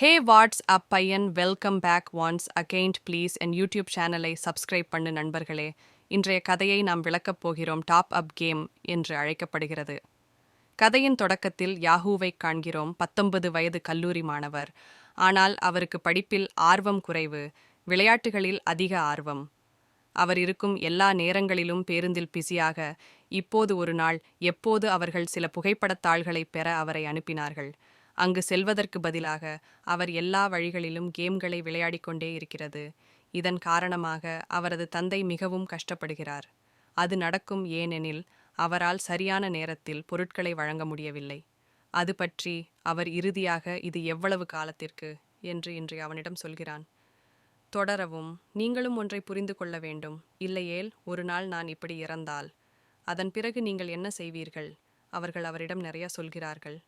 ஹே what's up பையன். Welcome back once again please N YouTube சேனலை subscribe பண்ணு நண்பர்களே. இன்றைய கதையை நாம் விளக்கப் போகிறோம். டாப் அப் கேம் என்று அழைக்கப்படுகிறது. கதையின் தொடக்கத்தில் யாஹூவை காண்கிறோம். பத்தொன்பது வயது கல்லூரி மாணவர். ஆனால் அவருக்கு படிப்பில் ஆர்வம் குறைவு. விளையாட்டுகளில் அதிக ஆர்வம். அவர் இருக்கும் எல்லா நேரங்களிலும் பேருந்தில் பிஸியாக. இப்போது ஒரு நாள் எப்போது அவர்கள் சில புகைப்படத்தாள்களை பெற அவரை அனுப்பினார்கள். அங்கு செல்வதற்கு பதிலாக அவர் எல்லா வழிகளிலும் கேம்களை விளையாடிக்கொண்டே இருக்கிறது. இதன் காரணமாக அவரது தந்தை மிகவும் கஷ்டப்படுகிறார். அது நடக்கும் ஏனெனில் அவரால் சரியான நேரத்தில் பொருட்களை வழங்க முடியவில்லை. அது பற்றி அவர் இறுதியாக இது எவ்வளவு காலத்திற்கு? என்று இன்று அவனிடம் சொல்கிறான். தொடரவும் நீங்களும் ஒன்றை புரிந்து கொள்ள வேண்டும். இல்லையேல் ஒரு நாள் நான் இப்படி இறந்தால். அதன் பிறகு நீங்கள் என்ன செய்வீர்கள்? அவர்கள் அவரிடம் நிறைய சொல்கிறார்கள்.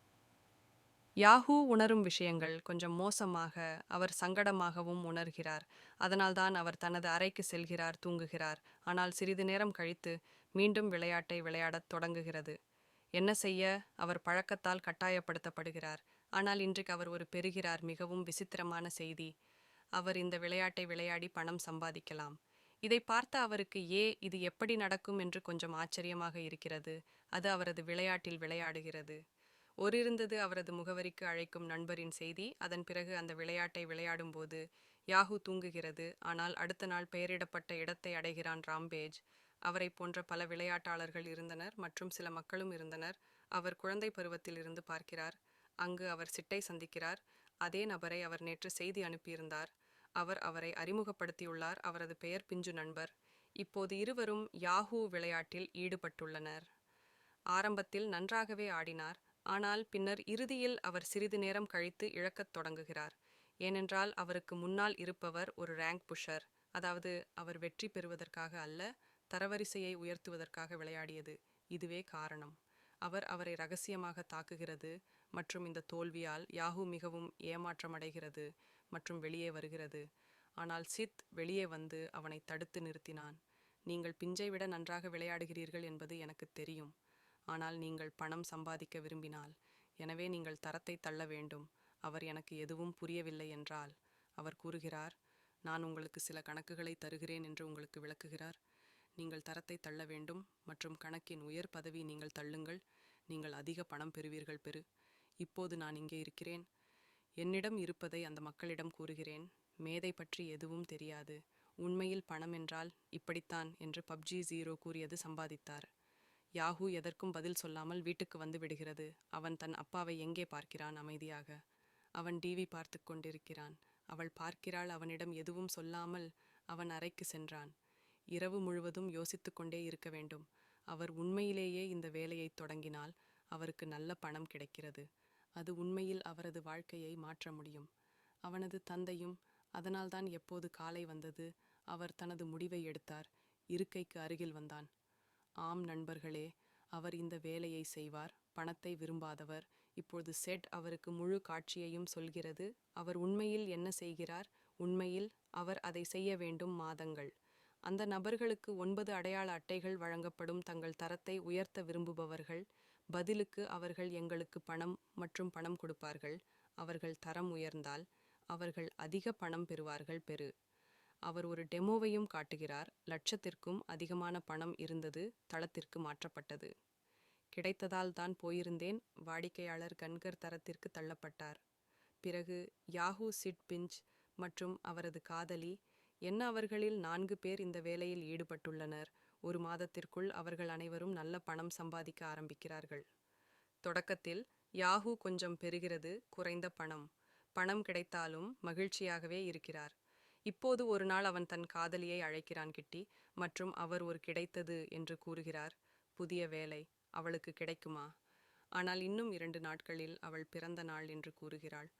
யாஹூ உணரும் விஷயங்கள் கொஞ்சம் மோசமாக அவர் சங்கடமாகவும் உணர்கிறார். அதனால்தான் அவர் தனது அறைக்கு செல்கிறார் தூங்குகிறார். ஆனால் சிறிது நேரம் கழித்து மீண்டும் விளையாட்டை விளையாடத் தொடங்குகிறது. என்ன செய்ய? அவர் பழக்கத்தால் கட்டாயப்படுத்தப்படுகிறார். ஆனால் இன்றைக்கு அவர் ஒரு பெறுகிறார் மிகவும் விசித்திரமான செய்தி. அவர் இந்த விளையாட்டை விளையாடி பணம் சம்பாதிக்கலாம். இதை பார்த்த அவருக்கு ஏ இது எப்படி நடக்கும்? என்று கொஞ்சம் ஆச்சரியமாக இருக்கிறது. அது அவரது விளையாட்டில் விளையாடுகிறது. ஒரிருந்தது அவரது முகவரிக்கு அழைக்கும் நண்பரின் செய்தி. அதன் பிறகு அந்த விளையாட்டை விளையாடும்போது யாஹூ தூங்குகிறது. ஆனால் அடுத்த நாள் பெயரிடப்பட்ட இடத்தை அடைகிறான் ராம்பேஜ். அவரை போன்ற பல விளையாட்டாளர்கள் இருந்தனர் மற்றும் சில மக்களும் இருந்தனர். அவர் குழந்தை பருவத்தில் இருந்து பார்க்கிறார். அங்கு அவர் சிட்டை சந்திக்கிறார். அதே நபரை அவர் நேற்று செய்தி அனுப்பியிருந்தார். அவர் அவரை அறிமுகப்படுத்தியுள்ளார். அவரது பெயர் பிஞ்சு நண்பர். இப்போது இருவரும் யாஹூ விளையாட்டில் ஈடுபட்டுள்ளனர். ஆரம்பத்தில் நன்றாகவே ஆடினார். ஆனால் பின்னர் இறுதியில் அவர் சிறிது நேரம் கழித்து இழக்கத் தொடங்குகிறார். ஏனென்றால் அவருக்கு முன்னால் இருப்பவர் ஒரு ரேங்க் புஷர் அதாவது அவர் வெற்றி பெறுவதற்காக அல்ல தரவரிசையை உயர்த்துவதற்காக விளையாடியது. இதுவே காரணம். அவர் அவரை ரகசியமாக தாக்குகிறது மற்றும் இந்த தோல்வியால் யாஹூ மிகவும் ஏமாற்றமடைகிறது மற்றும் வெளியே வருகிறது. ஆனால் சித் வெளியே வந்து அவனை தடுத்து நிறுத்தினான். நீங்கள் பிஞ்சை விட நன்றாக விளையாடுகிறீர்கள் என்பது எனக்கு தெரியும். ஆனால் நீங்கள் பணம் சம்பாதிக்க விரும்பினால். எனவே நீங்கள் தரத்தை தள்ள வேண்டும். அவர் எனக்கு எதுவும் புரியவில்லை என்றால். அவர் கூறுகிறார் நான் உங்களுக்கு சில கணக்குகளை தருகிறேன் என்று உங்களுக்கு விளக்குகிறார். நீங்கள் தரத்தை தள்ள வேண்டும் மற்றும் கணக்கின் உயர் பதவி நீங்கள் தள்ளுங்கள். நீங்கள் அதிக பணம் பெறுவீர்கள் பெறு. இப்போது நான் இங்கே இருக்கிறேன். என்னிடம் இருப்பதை அந்த மக்களிடம் கூறுகிறேன். மேதை பற்றி எதுவும் தெரியாது. உண்மையில் பணம் என்றால் இப்படித்தான் என்று பப்ஜி ஜீரோ கூறியது சம்பாதித்தார். யாஹூ எதற்கும் பதில் சொல்லாமல் வீட்டுக்கு வந்து விடுகிறது. அவன் தன் அப்பாவை எங்கே பார்க்கிறான் அமைதியாக? அவன் டிவி பார்த்து கொண்டிருக்கிறான். அவள் பார்க்கிறாள் அவனிடம் எதுவும் சொல்லாமல் அவன் அறைக்கு சென்றான். இரவு முழுவதும் யோசித்து கொண்டே இருக்க வேண்டும். அவர் உண்மையிலேயே இந்த வேலையை தொடங்கினால் அவருக்கு நல்ல பணம் கிடைக்கிறது. அது உண்மையில் அவரது வாழ்க்கையை மாற்ற முடியும். அவனது தந்தையும் அதனால்தான் எப்போது காலை வந்தது அவர் தனது முடிவை எடுத்தார் இருக்கைக்கு அருகில் வந்தான். ஆம் நண்பர்களே அவர் இந்த வேலையை செய்வார் பணத்தை விரும்பாதவர். இப்பொழுது செட் அவருக்கு முழு காட்சியையும் சொல்கிறது அவர் உண்மையில் என்ன செய்கிறார்? உண்மையில் அவர் அதை செய்ய வேண்டும் மாதங்கள். அந்த நபர்களுக்கு ஒன்பது அடையாள அட்டைகள் வழங்கப்படும் தங்கள் தரத்தை உயர்த்த விரும்புபவர்கள் பதிலுக்கு அவர்கள் எங்களுக்கு பணம் மற்றும் பணம் கொடுப்பார்கள் அவர்கள் தரம் உயர்ந்தால் அவர்கள் அதிக பணம் பெறுவார்கள் பெறு அவர் ஒரு டெமோவையும் காட்டுகிறார். லட்சத்திற்கும் அதிகமான பணம் இருந்தது தளத்திற்கு மாற்றப்பட்டது. கிடைத்ததால் தான் போயிருந்தேன். வாடிக்கையாளர் கன்கர் தரத்திற்கு தள்ளப்பட்டார். பிறகு யாஹூ சிட் பிஞ்ச் மற்றும் அவரது காதலி என்ன அவர்களில் நான்கு பேர் இந்த வேலையில் ஈடுபட்டுள்ளனர்? ஒரு மாதத்திற்குள் அவர்கள் அனைவரும் நல்ல பணம் சம்பாதிக்க ஆரம்பிக்கிறார்கள். தொடக்கத்தில் யாஹூ கொஞ்சம் பெறுகிறது குறைந்த பணம். பணம் கிடைத்தாலும் மகிழ்ச்சியாகவே இருக்கிறார். இப்போது ஒரு நாள் அவன் தன் காதலியை அழைக்கிறான் கிட்டி மற்றும் அவர் ஒரு கிடைத்தது என்று கூறுகிறார். புதிய வேலை அவளுக்கு கிடைக்குமா? ஆனால் இன்னும் இரண்டு நாட்களில் அவள் பிறந்த நாள் என்று கூறுகிறாள்.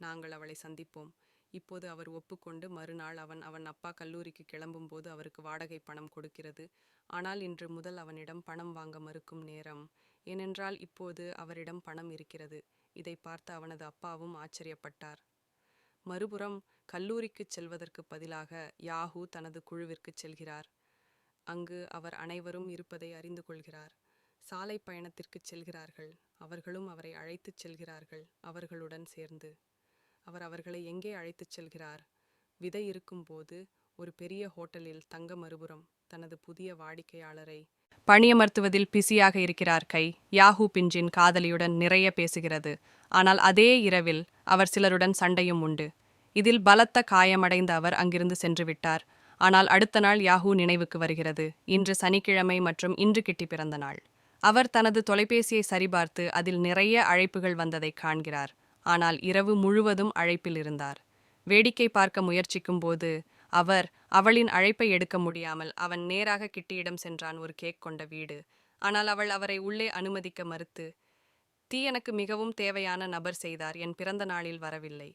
நாங்கள் அவளை சந்திப்போம். இப்போது அவர் ஒப்புக்கொண்டு மறுநாள் அவன் அவன் அப்பா கல்லூரிக்கு கிளம்பும்போது அவருக்கு வாடகை பணம் கொடுக்கிறது. ஆனால் இன்று முதல் அவனிடம் பணம் வாங்க மறுக்கும் நேரம். ஏனென்றால் இப்போது அவரிடம் பணம் இருக்கிறது. இதை பார்த்து அவனது அப்பாவும் ஆச்சரியப்பட்டார். மறுபுறம் கல்லூரிக்குச் செல்வதற்கு பதிலாக யாஹூ தனது குழுவிற்குச் செல்கிறார். அங்கு அவர் அனைவரும் இருப்பதை அறிந்து கொள்கிறார். சாலை பயணத்திற்குச் செல்கிறார்கள். அவர்களும் அவரை அழைத்துச் செல்கிறார்கள் அவர்களுடன் சேர்ந்து. அவர் அவர்களை எங்கே அழைத்துச் செல்கிறார்? விதை இருக்கும்போது ஒரு பெரிய ஹோட்டலில் தங்க மறுபுறம் தனது புதிய வாடிக்கையாளரை பணியமர்த்துவதில் பிஸியாக இருக்கிறார் கை. யாஹூ பிஞ்சின் காதலியுடன் நிறைய பேசுகிறது. ஆனால் அதே இரவில் அவர் சிலருடன் சண்டையும் உண்டு. இதில் பலத்த காயமடைந்த அவர் அங்கிருந்து சென்று விட்டார். ஆனால் அடுத்த நாள் யாஹூ நினைவுக்கு வருகிறது. இன்று சனிக்கிழமை மற்றும் இன்று கிட்டி பிறந்த நாள். அவர் தனது தொலைபேசியை சரிபார்த்து அதில் நிறைய அழைப்புகள் வந்ததை காண்கிறார். ஆனால் இரவு முழுவதும் அழைப்பில் இருந்தார். வேடிக்கை பார்க்க முயற்சிக்கும் போது அவர் அவளின் அழைப்பை எடுக்க முடியாமல் அவன் நேராக கிட்டியிடம் சென்றான் ஒரு கேக் கொண்ட வீடு. ஆனால் அவள் அவரை உள்ளே அனுமதிக்க மறுத்து தீ எனக்கு மிகவும் தேவையான நபர் செய்தார். என் பிறந்த நாளில் வரவில்லை.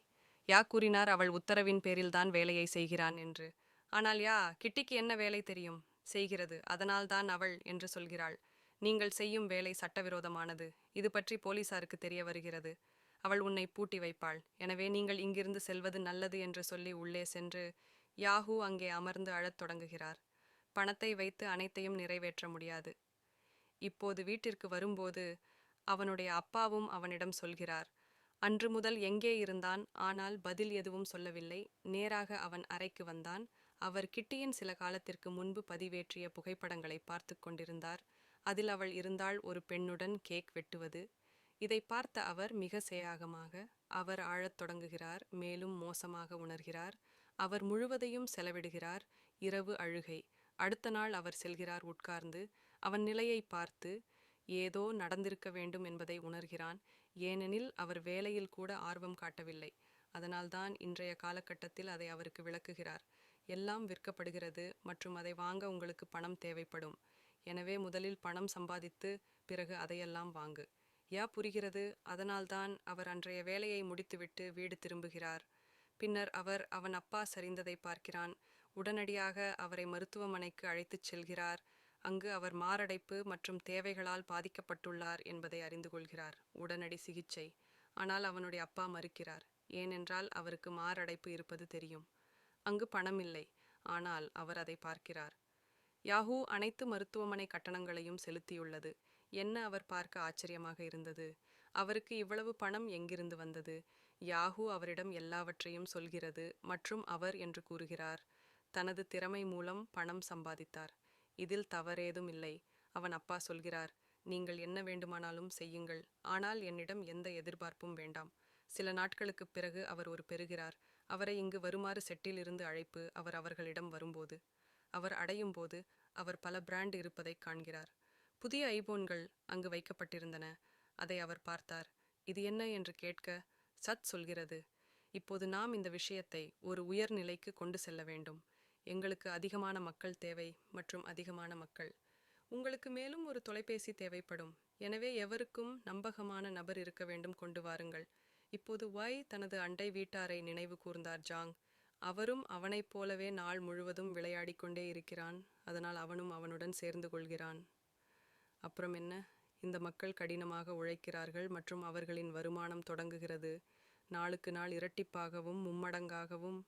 யா கூறினார் அவள் உத்தரவின் பேரில்தான் வேலையை செய்கிறான் என்று. ஆனால் யா கிட்டிக்கு என்ன வேலை தெரியும்? செய்கிறது. அதனால்தான் அவள் என்று சொல்கிறாள். நீங்கள் செய்யும் வேலை சட்டவிரோதமானது. இது பற்றி போலீசாருக்கு தெரிய வருகிறது. அவள் உன்னை பூட்டி வைப்பாள். எனவே நீங்கள் இங்கிருந்து செல்வது நல்லது என்று சொல்லி உள்ளே சென்று யாஹூ அங்கே அமர்ந்து அழத் தொடங்குகிறார். பணத்தை வைத்து அனைத்தையும் நிறைவேற்ற முடியாது. இப்போது வீட்டிற்கு வரும்போது அவனுடைய அப்பாவும் அவனிடம் சொல்கிறார். அன்று முதல் எங்கே இருந்தான்? ஆனால் பதில் எதுவும் சொல்லவில்லை. நேராக அவன் அறைக்கு வந்தான். அவர் கிட்டியின் சில காலத்திற்கு முன்பு பதிவேற்றிய புகைப்படங்களை பார்த்து கொண்டிருந்தார். அதில் அவள் இருந்தால் ஒரு பெண்ணுடன் கேக் வெட்டுவது. இதை பார்த்த அவர் மிக சேயாகமாக அவர் ஆழத் தொடங்குகிறார் மேலும் மோசமாக உணர்கிறார். அவர் முழுவதையும் செலவிடுகிறார். இரவு அழுகை. அடுத்த நாள் அவர் செல்கிறார் உட்கார்ந்து. அவன் நிலையை பார்த்து ஏதோ நடந்திருக்க வேண்டும் என்பதை உணர்கிறான். ஏனெனில் அவர் வேலையில் கூட ஆர்வம் காட்டவில்லை. அதனால்தான் இன்றைய காலகட்டத்தில் அதை அவருக்கு விளக்குகிறார். எல்லாம் விற்கப்படுகிறது மற்றும் அதை வாங்க உங்களுக்கு பணம் தேவைப்படும். எனவே முதலில் பணம் சம்பாதித்து பிறகு அதையெல்லாம் வாங்கு. யா புரிகிறது? அதனால்தான் அவர் அன்றைய வேலையை முடித்துவிட்டு வீடு திரும்புகிறார். பின்னர் அவர் அவன் அப்பா சரிந்ததை பார்க்கிறான். உடனடியாக அவரை மருத்துவமனைக்கு அழைத்துச் செல்கிறார். அங்கு அவர் மாரடைப்பு மற்றும் தேவைகளால் பாதிக்கப்பட்டுள்ளார் என்பதை அறிந்து கொள்கிறார். உடனடி சிகிச்சை. ஆனால் அவனுடைய அப்பா மறுக்கிறார். ஏனென்றால் அவருக்கு மாரடைப்பு இருப்பது தெரியும். அங்கு பணம் இல்லை ஆனால் அவர் அதை பார்க்கிறார். யாஹூ அனைத்து மருத்துவமனை கட்டணங்களையும் செலுத்தியுள்ளது. என்ன அவர் பார்க்க ஆச்சரியமாக இருந்தது. அவருக்கு இவ்வளவு பணம் எங்கிருந்து வந்தது? யாஹூ அவரிடம் எல்லாவற்றையும் சொல்கிறது மற்றும் அவர் என்று கூறுகிறார். தனது திறமை மூலம் பணம் சம்பாதித்தார். இதில் தவறேதும் இல்லை. அவன் அப்பா சொல்கிறார் நீங்கள் என்ன வேண்டுமானாலும் செய்யுங்கள். ஆனால் என்னிடம் எந்த எதிர்பார்ப்பும் வேண்டாம். சில நாட்களுக்குப் பிறகு அவர் ஒரு பெறுகிறார். அவரை இங்கு வருமாறு செட்டிலிருந்து அழைப்பு அவர் அவர்களிடம் வரும்போது. அவர் அடையும் போது அவர் பல பிராண்ட் இருப்பதைக் காண்கிறார். புதிய ஐபோன்கள் அங்கு வைக்கப்பட்டிருந்தன. அதை அவர் பார்த்தார். இது என்ன என்று கேட்க சத் சொல்கிறது. இப்போது நாம் இந்த விஷயத்தை ஒரு உயர்நிலைக்கு கொண்டு செல்ல வேண்டும். எங்களுக்கு அதிகமான மக்கள் தேவை மற்றும் அதிகமான மக்கள். உங்களுக்கு மேலும் ஒரு தொலைபேசி தேவைப்படும். எனவே எவருக்கும் நம்பகமான நபர் இருக்க வேண்டும் கொண்டு வாருங்கள். இப்போது ஒய் தனது அண்டை வீட்டாரை நினைவு கூர்ந்தார் ஜாங். அவரும் அவனைப் போலவே நாள் முழுவதும் விளையாடி கொண்டே இருக்கிறான். அதனால் அவனும் அவனுடன் சேர்ந்து கொள்கிறான். அப்புறம் என்ன? இந்த மக்கள் கடினமாக உழைக்கிறார்கள் மற்றும் அவர்களின் வருமானம் தொடங்குகிறது. நாளுக்கு நாள் இரட்டிப்பாகவும் மும்மடங்காகவும்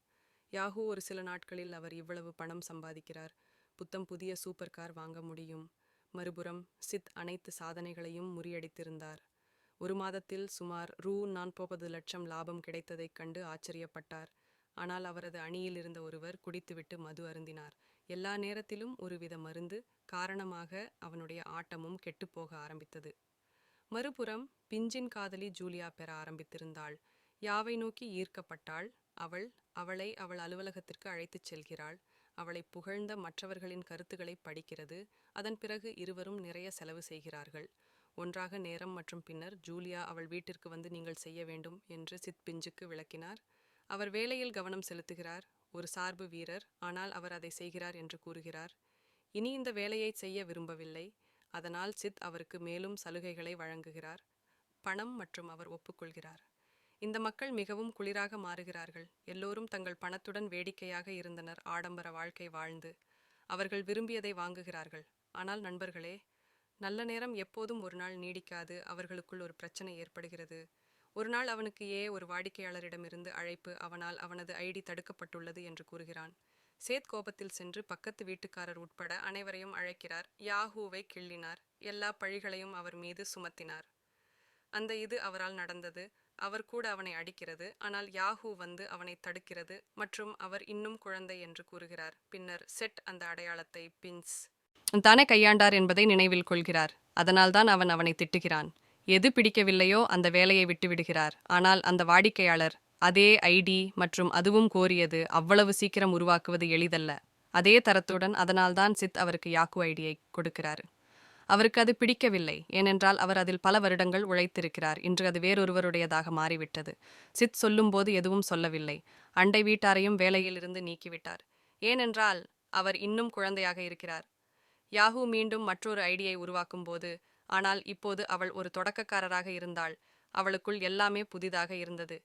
யாஹூ ஒரு சில நாட்களில் அவர் இவ்வளவு பணம் சம்பாதிக்கிறார். புத்தம் புதிய சூப்பர் கார் வாங்க முடியும். மறுபுறம் சித் அனைத்து சாதனைகளையும் முறியடித்திருந்தார். ஒரு மாதத்தில் சுமார் ரூ நாற்பது லட்சம் லாபம் கிடைத்ததைக் கண்டு ஆச்சரியப்பட்டார். ஆனால் அவரது அணியில் இருந்த ஒருவர் குடித்துவிட்டு மது அருந்தினார். எல்லா நேரத்திலும் ஒருவித மருந்து காரணமாக அவனுடைய ஆட்டமும் கெட்டுப்போக ஆரம்பித்தது. மறுபுறம் பிஞ்சின் காதலி ஜூலியா பெற ஆரம்பித்திருந்தாள். யாவை நோக்கி ஈர்க்கப்பட்டாள் அவள் அவளை அவள் அலுவலகத்திற்கு அழைத்துச் செல்கிறாள். அவளை புகழ்ந்த மற்றவர்களின் கருத்துக்களை படிக்கிறது. அதன் பிறகு இருவரும் நிறைய செலவு செய்கிறார்கள். ஒன்றாக நேரம் மற்றும் பின்னர் ஜூலியா அவள் வீட்டிற்கு வந்து நீங்கள் செய்ய வேண்டும் என்று சித் பிஞ்சுக்கு விளக்கினார். அவர் வேலையில் கவனம் செலுத்துகிறார். ஒரு சார்பு வீரர் ஆனால் அவர் அதை செய்கிறார் என்று கூறுகிறார். இனி இந்த வேலையை செய்ய விரும்பவில்லை. அதனால் சித் அவருக்கு மேலும் சலுகைகளை வழங்குகிறார். பணம் மற்றும் அவர் ஒப்புக்கொள்கிறார். இந்த மக்கள் மிகவும் குளிராக மாறுகிறார்கள். எல்லோரும் தங்கள் பணத்துடன் வேடிக்கையாக இருந்தனர். ஆடம்பர வாழ்க்கை வாழ்ந்து அவர்கள் விரும்பியதை வாங்குகிறார்கள். ஆனால் நண்பர்களே நல்ல நேரம் எப்போதும் ஒரு நாள் நீடிக்காது. அவர்களுக்குள் ஒரு பிரச்சனை ஏற்படுகிறது. ஒரு நாள் அவனுக்கு ஏ ஒரு வாடிக்கையாளரிடமிருந்து அழைப்பு அவனால் அவனது ஐடி தடுக்கப்பட்டுள்ளது என்று கூறுகிறான். சேத் கோபத்தில் சென்று பக்கத்து வீட்டுக்காரர் உட்பட அனைவரையும் அழைக்கிறார். யாஹூவை கிள்ளினார். எல்லா பழிகளையும் அவர் மீது சுமத்தினார். அந்த இது அவரால் நடந்தது. அவர் கூட அவனை அடிக்கிறது ஆனால் யாஹூ வந்து அவனை தடுக்கிறது மற்றும் அவர் இன்னும் குழந்தை என்று கூறுகிறார். பின்னர் செட் அந்த அடையாளத்தை பின்ஸ். தானே கையாண்டார் என்பதை நினைவில் கொள்கிறார். அதனால்தான் அவன் அவனை திட்டுகிறான். எது பிடிக்கவில்லையோ அந்த வேலையை விட்டுவிடுகிறார் ஆனால் அந்த வாடிக்கையாளர் அதே ஐடி மற்றும் அதுவும் கோரியது அவ்வளவு சீக்கிரம் உருவாக்குவது எளிதல்ல. அதே தரத்துடன் அதனால்தான் சித் அவருக்கு யாக்கு ஐடியை கொடுக்கிறார். அவருக்கு அது பிடிக்கவில்லை. ஏனென்றால் அவர் அதில் பல வருடங்கள் உழைத்திருக்கிறார். இன்று அது வேறொருவருடையதாக மாறிவிட்டது. சித் சொல்லும்போது எதுவும் சொல்லவில்லை. அண்டை வீட்டாரையும் வேலையிலிருந்து நீக்கிவிட்டார். ஏனென்றால் அவர் இன்னும் குழந்தையாக இருக்கிறார். யாஹூ மீண்டும் மற்றொரு ஐடியை உருவாக்கும் போது ஆனால் இப்போது அவள் ஒரு தொடக்கக்காரராக இருந்தாள். அவளுக்குள் எல்லாமே புதிதாக இருந்தது.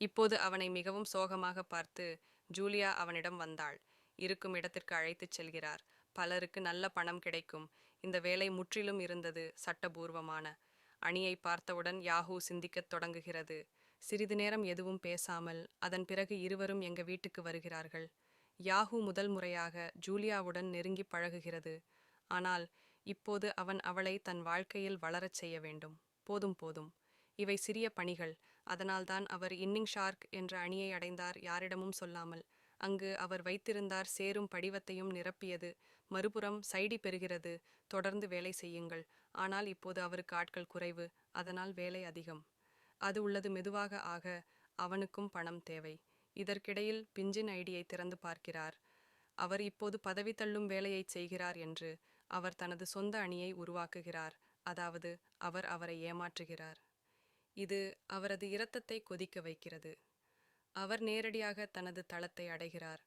இப்போது அவனை மிகவும் சோகமாக பார்த்து ஜூலியா அவனிடம் வந்தாள். இருக்கும் இடத்திற்கு அழைத்துச் செல்கிறார். பலருக்கு நல்ல பணம் கிடைக்கும். இந்த வேலை முற்றிலும் இருந்தது சட்டபூர்வமான. அணியை பார்த்தவுடன் யாஹூ சிந்திக்கத் தொடங்குகிறது. சிறிது நேரம் எதுவும் பேசாமல் அதன் பிறகு இருவரும் எங்க வீட்டுக்கு வருகிறார்கள். யாஹூ முதல் முறையாக ஜூலியாவுடன் நெருங்கி பழகுகிறது. ஆனால் இப்போது அவன் அவளை தன் வாழ்க்கையில் வளரச் செய்ய வேண்டும். போதும் போதும். இவை சிறிய பணிகள். அதனால்தான் அவர் இன்னிங் ஷார்க் என்ற அணியை அடைந்தார் யாரிடமும் சொல்லாமல். அங்கு அவர் வைத்திருந்தார் சேரும் படிவத்தையும் நிரப்பியது மறுபுறம் சைடி பெறுகிறது தொடர்ந்து வேலை செய்யுங்கள். ஆனால் இப்போது அவருக்கு ஆட்கள் குறைவு அதனால் வேலை அதிகம். அது உள்ளது மெதுவாக ஆக அவனுக்கும் பணம் தேவை. இதற்கிடையில் பிஞ்சின் ஐடியை திறந்து பார்க்கிறார். அவர் இப்போது பதவி தள்ளும் வேலையை செய்கிறார் என்று அவர் தனது சொந்த அணியை உருவாக்குகிறார். அதாவது அவர் அவரை ஏமாற்றுகிறார். இது அவரது இரத்தத்தை கொதிக்க வைக்கிறது. அவர் நேரடியாக தனது தளத்தை அடைகிறார்.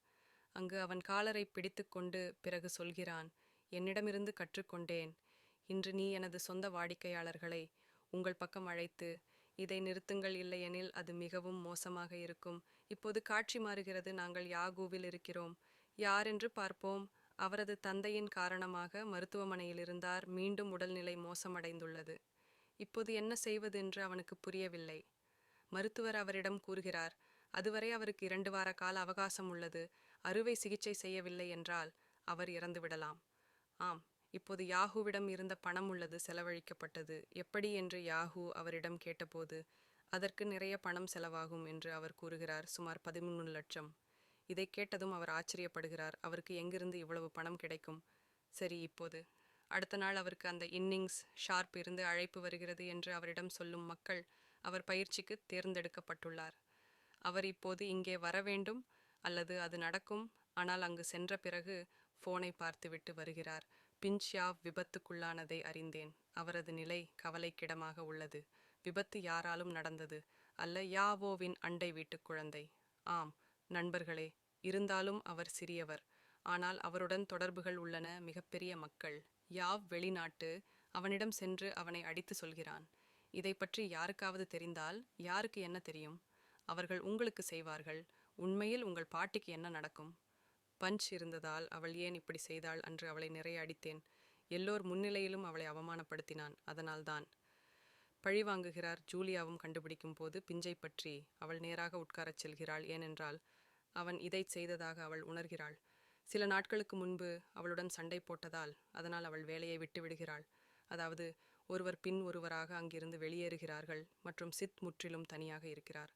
அங்கு அவன் காலரை பிடித்துக்கொண்டு பிறகு சொல்கிறான் என்னிடமிருந்து கற்றுக்கொண்டேன். இன்று நீ எனது சொந்த வாடிக்கையாளர்களை உங்கள் பக்கம் அழைத்து இதை நிறுத்துங்கள் இல்லையெனில் அது மிகவும் மோசமாக இருக்கும். இப்போது காட்சி மாறுகிறது. நாங்கள் யாகூவில் இருக்கிறோம். யாரென்று பார்ப்போம். அவரது தந்தையின் காரணமாக மருத்துவமனையில் இருந்தார். மீண்டும் உடல்நிலை மோசமடைந்துள்ளது. இப்போது என்ன செய்வதென்று அவனுக்கு புரியவில்லை. மருத்துவர் அவரிடம் கூறுகிறார் அதுவரை அவருக்கு இரண்டு வார கால அவகாசம் உள்ளது. அறுவை சிகிச்சை செய்யவில்லை என்றால் அவர் இறந்து விடலாம். ஆம் இப்போது யாஹூவிடம் இருந்த பணம் உள்ளது செலவழிக்கப்பட்டது. எப்படி என்று யாஹூ அவரிடம் கேட்டபோது அதற்கு நிறைய பணம் செலவாகும் என்று அவர் கூறுகிறார் சுமார் பதிமூணு லட்சம். இதை கேட்டதும் அவர் ஆச்சரியப்படுகிறார் அவருக்கு எங்கிருந்து இவ்வளவு பணம் கிடைக்கும்? சரி இப்போது. அடுத்த நாள் அவருக்கு அந்த இன்னிங்ஸ் ஷார்ப் இருந்து அழைப்பு வருகிறது என்று அவரிடம் சொல்லும் மக்கள் அவர் பயிற்சிக்கு தேர்ந்தெடுக்கப்பட்டுள்ளார். அவர் இப்போது இங்கே வர வேண்டும் அல்லது அது நடக்கும். ஆனால் அங்கு சென்ற பிறகு போனை பார்த்துவிட்டு வருகிறார். பின்ச்யாவ் விபத்துக்குள்ளானதை அறிந்தேன். அவரது நிலை கவலைக்கிடமாக உள்ளது. விபத்து யாராலும் நடந்தது அல்ல. யாவோவின் அண்டை வீட்டுக் குழந்தை. ஆம் நண்பர்களே இருந்தாலும் அவர் சிறியவர். ஆனால் அவருடன் தொடர்புகள் உள்ளன மிகப்பெரிய மக்கள். யாவ் வெளிநாட்டு அவனிடம் சென்று அவனை அடித்து சொல்கிறான். இதை பற்றி யாருக்காவது தெரிந்தால் யாருக்கு என்ன தெரியும்? அவர்கள் உங்களுக்கு செய்வார்கள். உண்மையில் உங்கள் பாட்டிக்கு என்ன நடக்கும்? பஞ்ச் இருந்ததால் அவள் ஏன் இப்படி செய்தாள் அன்று அவளை நிறைய அடித்தேன். எல்லோர் முன்னிலையிலும் அவளை அவமானப்படுத்தினான். அதனால்தான் பழிவாங்குகிறார் ஜூலியாவும் கண்டுபிடிக்கும் போது பிஞ்சை பற்றி அவள் நேராக உட்காரச் செல்கிறாள். ஏனென்றால் அவன் இதை செய்ததாக அவள் உணர்கிறாள். சில நாட்களுக்கு முன்பு அவளுடன் சண்டை போட்டதால் அதனால் அவள் வேலையை விட்டு விடுகிறாள். அதாவது ஒருவர் பின் ஒருவராக அங்கிருந்து வெளியேறுகிறார்கள் மற்றும் சித் முற்றிலும் தனியாக இருக்கிறார்.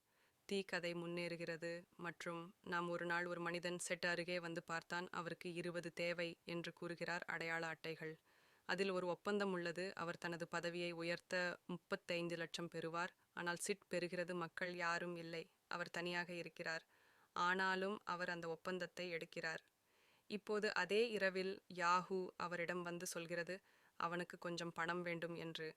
தீ கதை முன்னேறுகிறது. மற்றும் நாம் ஒரு நாள் ஒரு மனிதன் செட் அருகே வந்து பார்த்தான் அவருக்கு இருபது தேவை என்று கூறுகிறார் அடையாள அட்டைகள். அதில் ஒரு ஒப்பந்தம் உள்ளது. அவர் தனது பதவியை உயர்த்த முப்பத்தைந்து லட்சம் பெறுவார். ஆனால் சிட் பெறுகிறது மக்கள் யாரும் இல்லை. அவர் தனியாக இருக்கிறார். ஆனாலும் அவர் அந்த ஒப்பந்தத்தை எடுக்கிறார். இப்போது அதே இரவில் யாஹூ அவரிடம் வந்து சொல்கிறது அவனுக்கு கொஞ்சம் பணம் வேண்டும் என்று.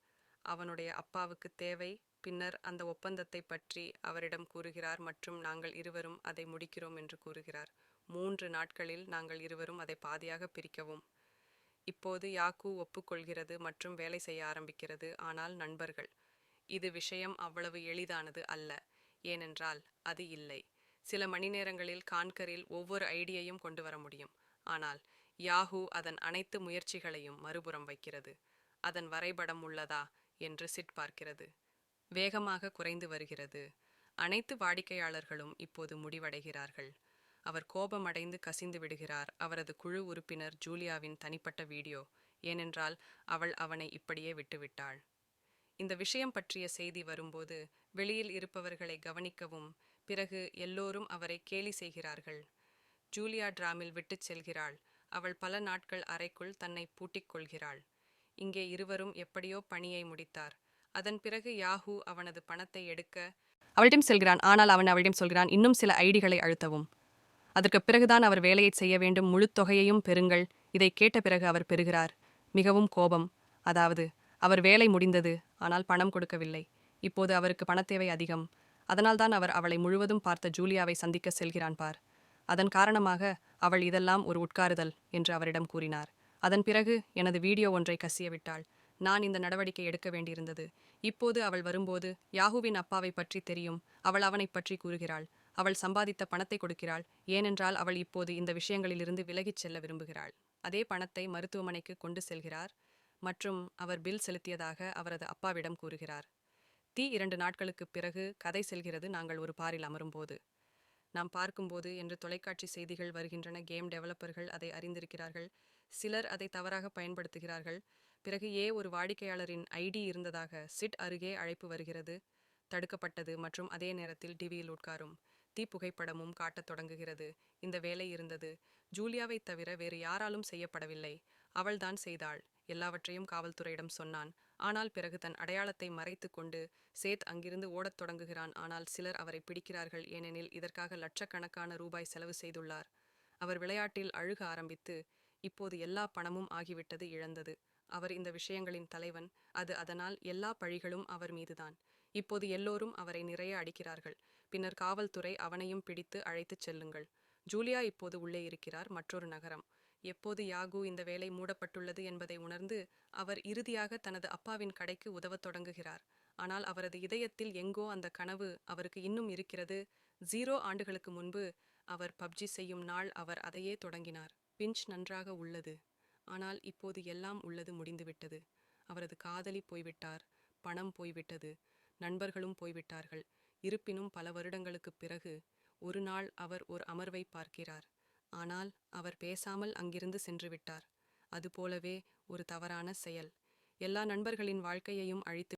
அவனுடைய அப்பாவுக்கு தேவை. பின்னர் அந்த ஒப்பந்தத்தை பற்றி அவரிடம் கூறுகிறார் மற்றும் நாங்கள் இருவரும் அதை முடிக்கிறோம் என்று கூறுகிறார். மூன்று நாட்களில் நாங்கள் இருவரும் அதை பாதியாக பிரிக்கவும். இப்போது யாக்கு ஒப்புக்கொள்கிறது மற்றும் வேலை செய்ய ஆரம்பிக்கிறது ஆனால் நண்பர்கள். இது விஷயம் அவ்வளவு எளிதானது அல்ல. ஏனென்றால் அது இல்லை. சில மணி நேரங்களில் கான்கரில் ஒவ்வொரு ஐடியையும் கொண்டு வர முடியும். ஆனால் யாஹூ அதன் அனைத்து முயற்சிகளையும் மறுபுறம் வைக்கிறது. அதன் வரைபடம் உள்ளதா? என்று சிட் பார்க்கிறது. வேகமாக குறைந்து வருகிறது. அனைத்து வாடிக்கையாளர்களும் இப்போது முடிவடைகிறார்கள். அவர் கோபமடைந்து கசிந்து விடுகிறார். அவரது குழு உறுப்பினர் ஜூலியாவின் தனிப்பட்ட வீடியோ. ஏனென்றால் அவள் அவனை இப்படியே விட்டுவிட்டாள். இந்த விஷயம் பற்றிய செய்தி வரும்போது வெளியில் இருப்பவர்களை கவனிக்கவும் பிறகு எல்லோரும் அவரை கேலி செய்கிறார்கள். ஜூலியா டிராமில் விட்டுச் செல்கிறாள். அவள் பல நாட்கள் அறைக்குள் தன்னை பூட்டிக் கொள்கிறாள். இங்கே இருவரும் எப்படியோ பணியை முடித்தார். அதன் பிறகு யாஹூ அவனது பணத்தை எடுக்க அவளிடம் செல்கிறான். ஆனால் அவன் அவளிடம் சொல்கிறான் இன்னும் சில ஐடிகளை அழுத்தவும். அதற்கு பிறகுதான் அவர் வேலையை செய்ய வேண்டும். முழு தொகையையும் பெறுங்கள். இதை கேட்ட பிறகு அவர் பெறுகிறார். மிகவும் கோபம். அதாவது அவர் வேலை முடிந்தது ஆனால் பணம் கொடுக்கவில்லை. இப்போது அவருக்கு பணத்தேவை அதிகம். அதனால்தான் அவர் அவளை முழுவதும் பார்த்த ஜூலியாவை சந்திக்க செல்கிறான் பார். அதன் காரணமாக அவள் இதெல்லாம் ஒரு உட்காருதல் என்று அவரிடம் கூறினார். அதன் பிறகு எனது வீடியோ ஒன்றை கசிய விட்டாள். நான் இந்த நடவடிக்கை எடுக்க வேண்டியிருந்தது. இப்போது அவள் வரும்போது யாஹூவின் அப்பாவை பற்றி தெரியும். அவள் அவனைப் பற்றி கூறுகிறாள். அவள் சம்பாதித்த பணத்தை கொடுக்கிறாள். ஏனென்றால் அவள் இப்போது இந்த விஷயங்களிலிருந்து விலகிச் செல்ல விரும்புகிறாள். அதே பணத்தை மருத்துவமனைக்கு கொண்டு செல்கிறார் மற்றும் அவர் பில் செலுத்தியதாக அவரது அப்பாவிடம் கூறுகிறார். தீ இரண்டு நாட்களுக்குப் பிறகு கதை செல்கிறது நாங்கள் ஒரு பாரில் அமரும்போது. நாம் பார்க்கும்போது என்று தொலைக்காட்சி செய்திகள் வருகின்றன. கேம் டெவலப்பர்கள் அதை அறிந்திருக்கிறார்கள். சிலர் அதை தவறாக பயன்படுத்துகிறார்கள். பிறகு ஏ ஒரு வாடிக்கையாளரின் ஐடி இருந்ததாக சிட் அருகே அழைப்பு வருகிறது. தடுக்கப்பட்டது மற்றும் அதே நேரத்தில் டிவியில் உட்காரும் தீ புகைப்படமும் காட்டத் தொடங்குகிறது. இந்த வேலை இருந்தது. ஜூலியாவை தவிர வேறு யாராலும் செய்யப்படவில்லை. அவள்தான் செய்தாள். எல்லாவற்றையும் காவல்துறையிடம் சொன்னான். ஆனால் பிறகு தன் அடையாளத்தை மறைத்து கொண்டு சேத் அங்கிருந்து ஓடத் தொடங்குகிறான். ஆனால் சிலர் அவரை பிடிக்கிறார்கள். ஏனெனில் இதற்காக லட்சக்கணக்கான ரூபாய் செலவு செய்துள்ளார். அவர் விளையாட்டில் அழுக ஆரம்பித்து இப்போது எல்லா பணமும் ஆகிவிட்டது இழந்தது. அவர் இந்த விஷயங்களின் தலைவன். அது அதனால் எல்லா பழிகளும் அவர் மீதுதான். இப்போது எல்லோரும் அவரை நிறைய அடிக்கிறார்கள். பின்னர் காவல்துறை அவனையும் பிடித்து அழைத்துச் செல்லுங்கள். ஜூலியா இப்போது உள்ளே இருக்கிறார் மற்றொரு நகரம். எப்போது யாகு இந்த வேலை மூடப்பட்டுள்ளது என்பதை உணர்ந்து அவர் இறுதியாக தனது அப்பாவின் கடைக்கு உதவத் தொடங்குகிறார். ஆனால் அவரது இதயத்தில் எங்கோ அந்த கனவு அவருக்கு இன்னும் இருக்கிறது. ஜீரோ ஆண்டுகளுக்கு முன்பு அவர் பப்ஜி செய்யும் நாள் அவர் அதையே தொடங்கினார். பிஞ்ச் நன்றாக உள்ளது. ஆனால் இப்போது எல்லாம் உள்ளது முடிந்துவிட்டது. அவரது காதலி போய்விட்டார் பணம் போய்விட்டது நண்பர்களும் போய்விட்டார்கள். இருப்பினும் பல வருடங்களுக்குப் பிறகு ஒரு நாள் அவர் ஒரு அமர்வை பார்க்கிறார். ஆனால் அவர் பேசாமல் அங்கிருந்து சென்றுவிட்டார். அதுபோலவே ஒரு தவறான செயல். எல்லா நண்பர்களின் வாழ்க்கையையும் அழித்து